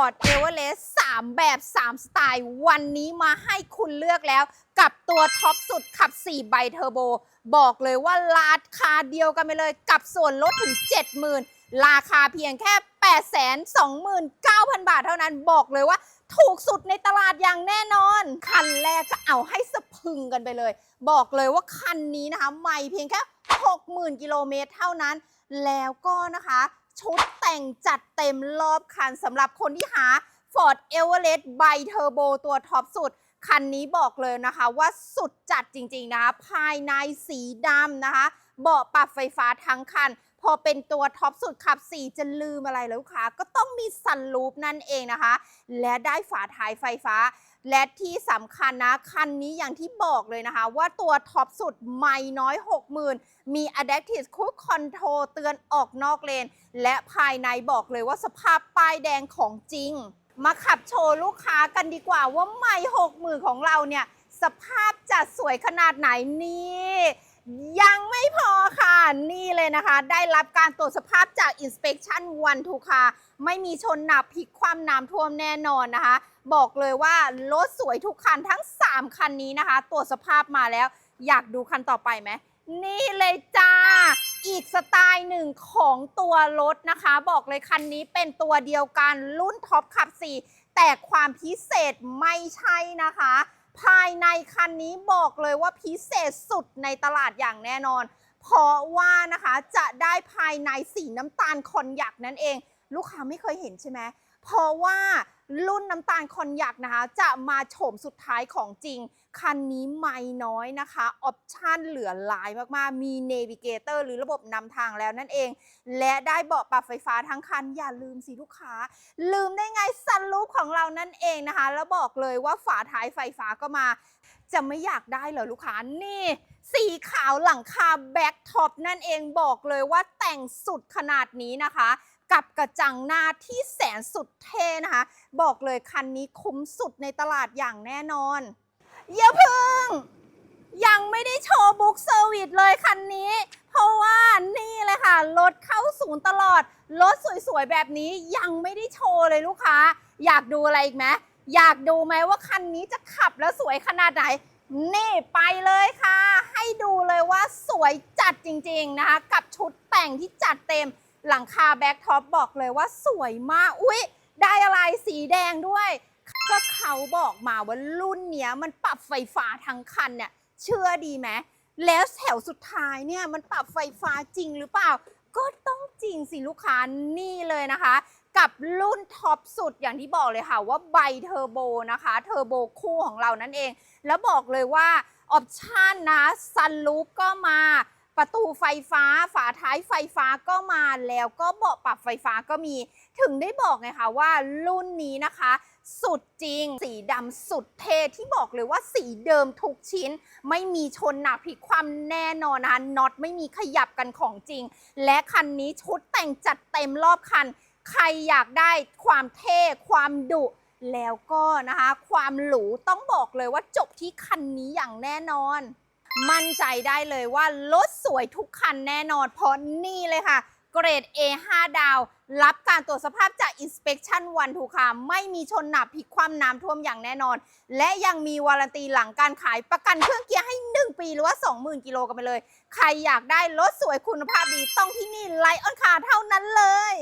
Ford Everest 3แบบ 3 สไตล์ วันนี้มาให้คุณเลือกแล้ว กับตัวท็อปสุดขับ 4 ใบเทอร์โบ บอกเลยว่าราคาเดียวกันไปเลยกับส่วนลดถึง 70,000 ราคาเพียงแค่ 829,000 บาทเท่านั้นบอกเลยว่าถูกสุดในตลาดอย่างแน่นอน คันแรกก็เอาให้สะพึงกันไปเลย บอกเลยว่าคันนี้นะคะ ไม่เพียงแค่ 60,000 กิโลเมตรเท่านั้น แล้วก็นะคะ ชุดแต่งจัดเต็มรอบคันสำหรับคนที่หา Ford Everest ใบเทอร์โบตัวท็อปสุด คันนี้บอกเลยนะคะว่าสุดจัดจริงๆนะคะภายในสีดำนะคะ เบาะปรับไฟฟ้าทั้งคัน พอเป็นตัวท็อปสุดขับ 4 จะลืมอะไรแล้วลูกค้าก็ต้องมีซันรูปนั่นเองนะคะ และได้ฝาท้ายไฟฟ้า และที่สำคัญนะ คันนี้อย่างที่บอกเลยนะคะ ว่าตัวท็อปสุดไม่น้อย 60,000 มี Adaptive Cruise Control เตือนออกนอกเลน และภายในบอกเลยว่าสภาพป้ายแดงของจริง มาขับโชว์ลูกค้ากันดีกว่าว่าไม่ 60,000 ของเราเนี่ย สภาพจะสวยขนาดไหนนี่ นะคะ ได้รับการตรวจสภาพจาก Inspection One to Car ไม่มีชนหนักพลิกความน้ำท่วมแน่นอนนะคะ บอกเลยว่ารถสวยทุกคันทั้ง 3 คันนี้นะคะ ตรวจสภาพมาแล้ว อยากดูคันต่อไปไหมนี่เลยจ้า อีกสไตล์หนึ่งของตัวรถนะคะ บอกเลยคันนี้เป็นตัวเดียวกันรุ่นท็อปขับ 4 แต่ความพิเศษไม่ใช่นะคะ ภายในคันนี้บอกเลยว่าพิเศษสุดในตลาดอย่างแน่นอน เพราะว่านะคะจะได้ภายในสีน้ำตาลคอนยักนั่นเอง ลูกค้าไม่เคยเห็นใช่ไหม เพราะว่ารุ่นน้ำตาลคอนยักนะคะ จะมาโฉมสุดท้ายของจริง คันนี้ไม่น้อยนะคะออปชั่นเหลือหลายมากๆ มีเนวิเกเตอร์หรือระบบนำทางแล้วนั่นเอง และได้เบาะปรับไฟฟ้าทั้งคัน อย่าลืมสิลูกค้า ลืมได้ไงซันรูฟของเรานั่นเองนะคะ แล้วบอกเลยว่าฝาท้ายไฟฟ้าก็มา จะไม่อยากได้เหรอลูกค้านี่สีขาวหลังคาแบ็กท็อปนั่นเองบอกเลยว่าแต่งสุดขนาดนี้นะคะ กับกระจังหน้าที่แสนสุดเท่นะคะ บอกเลยคันนี้คุ้มสุดในตลาดอย่างแน่นอนอย่าพึ่ง ยังไม่ได้โชว์บุ๊กเซอร์วิสเลยคันนี้ เพราะว่านี่เลยค่ะ รถเข้าศูนย์ตลอด รถสวยๆ แบบนี้ยังไม่ได้โชว์เลยลูกค้า อยากดูอะไรอีกไหมอยากดูไหมว่าคันนี้จะขับแล้วสวยขนาดไหน นี่ไปเลยค่ะ ให้ดูเลยว่าสวยจัดจริงๆนะคะ กับชุดแต่งที่จัดเต็ม หลังคาแบ็คท็อปบอกเลยว่าสวยมาก อุ๊ย ได้อะไรสีแดงด้วย ก็เขาบอกมาว่ารุ่นเนี้ยมันปรับไฟฟ้าทั้งคันเนี่ย เชื่อดีไหม แล้วแถวสุดท้ายเนี่ยมันปรับไฟฟ้าจริงหรือเปล่า ก็ต้องจริงสิลูกค้านี่เลยนะคะ กับรุ่นท็อปสุดอย่างที่บอกเลยค่ะว่าไบเทอร์โบนะคะเทอร์โบคู่ของเรานั่นเอง แล้วบอกเลยว่าออปชันนะซันลูปก็มา ประตูไฟฟ้าฝาท้ายไฟฟ้าก็มาแล้วก็เบาะปรับไฟฟ้าก็มี ถึงได้บอกไงคะว่ารุ่นนี้นะคะ สุดจริง สีดำสุดเท่ที่บอกเลยว่าสีเดิมทุกชิ้น ไม่มีชนหนักผิดความแน่นอนนะคะน็อตไม่มีขยับกันของจริง และคันนี้ชุดแต่งจัดเต็มรอบคัน ใครอยากได้ความเท่ความดุแล้วก็นะคะ ความหรูต้องบอกเลยว่าจบที่คันนี้อย่างแน่นอน มั่นใจได้เลยว่ารถสวยทุกคันแน่นอน เพราะนี่เลยค่ะ เกรด A5 ดาว รับการตรวจสภาพจาก Inspection One to Car ไม่มีชนหนักพลิกความน้ำท่วมอย่างแน่นอน และยังมีวารันตีหลังการขายประกันเครื่องเกียร์ให้ 1 ปีหรือว่า 20,000 กิโลกันไปเลย ใครอยากได้รถสวยคุณภาพดีต้องที่นี่ไลออนคาเท่านั้นเลย